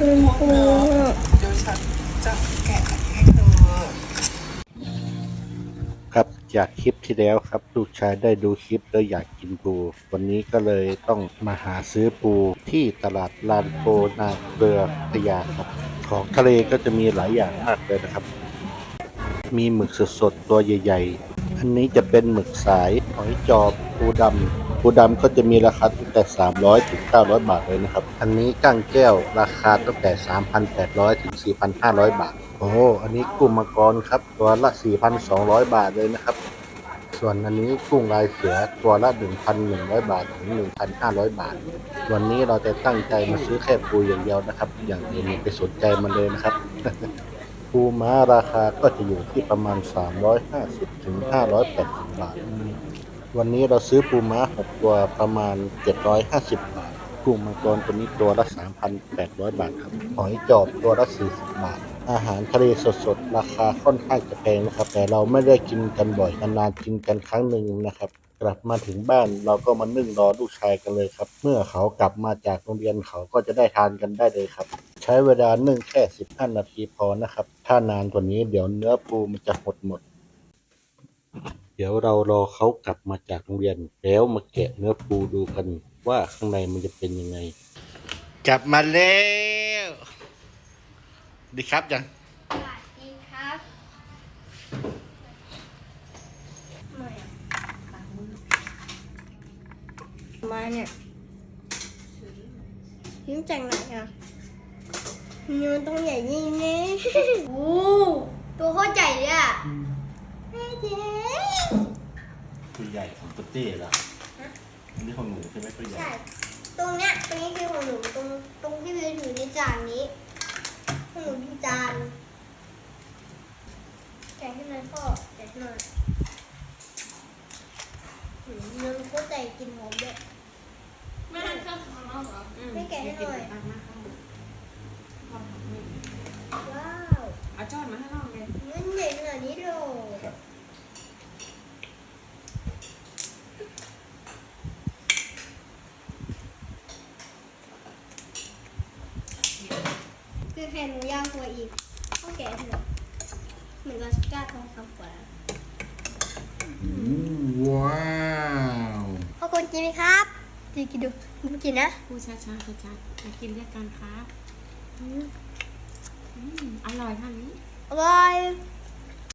คุณครูเดี๋ยวฉันจะแกะให้เธอครับจากคลิปที่แล้วครับลูกชายได้ดูคลิปแล้วอยากกินปู วันนี้ก็เลยต้องมาหาซื้อปูที่ตลาดลานโปนาเกลือพะยาครับ ของทะเลก็จะมีหลายอย่างมากเลยนะครับ มีหมึกสดๆตัวใหญ่ ๆ นนี้จะเป็นหมึกสายหอยจอบปูดำปูดำก็จะมีราคาตั้งแต่ 300ถึง900 บาทเลยนะครับ อันนี้กั้งแก้วราคาตั้งแต่ 3,800ถึง4,500 บาท โอ้อันนี้กุ้งมังกรครับตัวละ 4,200 บาทเลยนะครับ ส่วนอันนี้กุ้งลายเสือตัวละ 1,100 บาทถึง 1,500 บาท วันนี้เราจะตั้งใจมาซื้อแค่ปูอย่างเดียวนะครับ อย่างอื่นอย่าไปสนใจมันเลยนะครับ ปูม้าราคาก็จะอยู่ที่ประมาณ 350ถึง580 บาท วันนี้เราซื้อปูม้า 6 ตัวประมาณ 750 บาทกุ้งมังกรตัวนี้ตัวละ 3,800 บาทครับ หอยจอบตัวละ 40 บาท อาหารทะเลสดๆ ราคาค่อนข้างจะแพงนะครับ แต่เราไม่ได้กินกันบ่อยนานๆกินกันครั้งหนึ่งนะครับกลับมาถึงบ้านเราก็มานึ่งรอลูกชายกันเลยครับ เมื่อเขากลับมาจากโรงเรียนเขาก็จะได้ทานกันได้เลยครับ ใช้เวลานึ่งแค่ 15 นาทีพอนะครับ ถ้านานกว่านี้เดี๋ยวเนื้อปูมันจะหดหมด เดี๋ยวเรารอเขากลับมาจากโรงเรียน แล้วมาแกะเนื้อปูดูกันว่าข้างในมันจะเป็นยังไง กลับมาแล้วดีครับยังสวัสดีครับไม่อะมาเนี่ยยิ้มจากไหนอะ นิ้วต้องใหญ่ยิ่งนี่โอ้ตัวโคตรใหญ่เลยอะแม่เจ๊ตัวใหญ่ของตุ๊ตี้เหรออันนี้ของหนูใช่ไหมตัวใหญ่ ใช่ ตรงเนี้ยตรงนี้คือของหนูตรงตรงที่วิวถือในจานนี้ของหนูที่จานแกะให้หน่อยพ่อแกะให้หน่อยหืมเนื้อโคตรใจกินหอมด้วยแม่ชอบทำแล้วเหรอไม่แกะให้หน่อย ตักมาเข้าพ่อทำให้ ว้าว เอา จอนมาให้น้องเลยเงินใหญ่ขนาดนี้เลยครับคือแผ่นหนูยาวกว่าอีกต้องแกะให้หน่อยเหมือนกับสก้าทองคำกว่าว้าวพ่อคนกินไหมครับกินกินดูกินนะพูดช้าๆช้าๆจะกินด้วยกันครับ อร่อยค่ะนนี้อร่อย